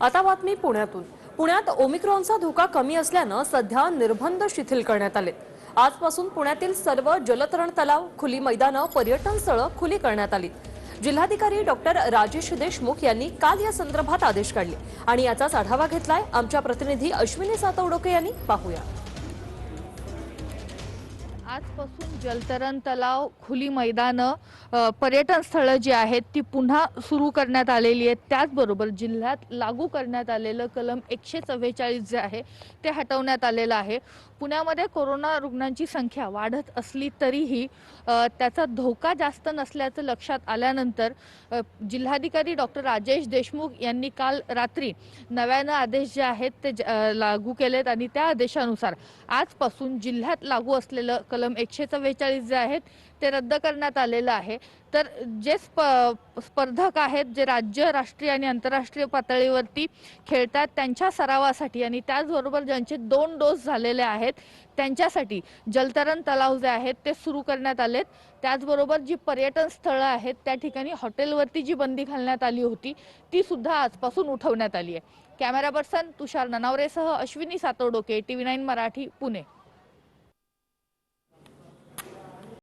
आता बातमी पुण्यातून. पुण्यात ओमिक्रॉनचा धोका कमी असल्यानं सध्या निर्बंध शिथिल करण्यात आले. आजपासून पुण्यातील सर्व जलतरण तलाव खुली मैदानं पर्यटन स्थळं खुली करण्यात आली. जिल्हाधिकारी डॉक्टर राजेश देशमुख यांनी काल या संदर्भात आदेश काढले. आणि याचाच आढावा घेतलाय आमच्या प्रतिनिधी अश्विनी सातवडोके यांनी. पाहूया. आजपासून जलतरण तलाव खुली मैदानं पर्यटन स्थळं जी आहेत ती पुन्हा सुरू करण्यात आलेली आहेत. त्याचबरोबर जिल्ह्यात लागू करण्यात आलेलं कलम एकशे चव्वेचाळीस जे आहे ते हटवण्यात आलेलं आहे. पुण्यामध्ये कोरोना रुग्णांची संख्या वाढत असली तरीही त्याचा धोका जास्त नसल्याचं लक्षात आल्यानंतर जिल्हाधिकारी डॉक्टर राजेश देशमुख यांनी काल रात्री नव्यानं आदेश जे आहेत ते लागू केलेत आणि त्या आदेशानुसार आजपासून जिल्ह्यात लागू असलेलं कलम एकशे चव्वेचाळीस जे आहेत ते रद्द करण्यात आलेलं आहे. तर जे स्प स्पर्धक आहेत जे राज्य राष्ट्रीय आणि आंतरराष्ट्रीय पातळीवरती खेळतात त्यांच्या सरावासाठी आणि त्याचबरोबर ज्यांचे दोन डोस झालेले आहेत त्यांच्यासाठी जलतरण तलाव जे आहेत ते सुरू करण्यात आलेत. त्याचबरोबर जी पर्यटन स्थळं आहेत त्या ठिकाणी हॉटेलवरती जी बंदी घालण्यात आली होती ती सुद्धा आजपासून उठवण्यात आली आहे. Camera person Tushar ननावरेसह Ashwini Satodoke T V nine Marathi Pune.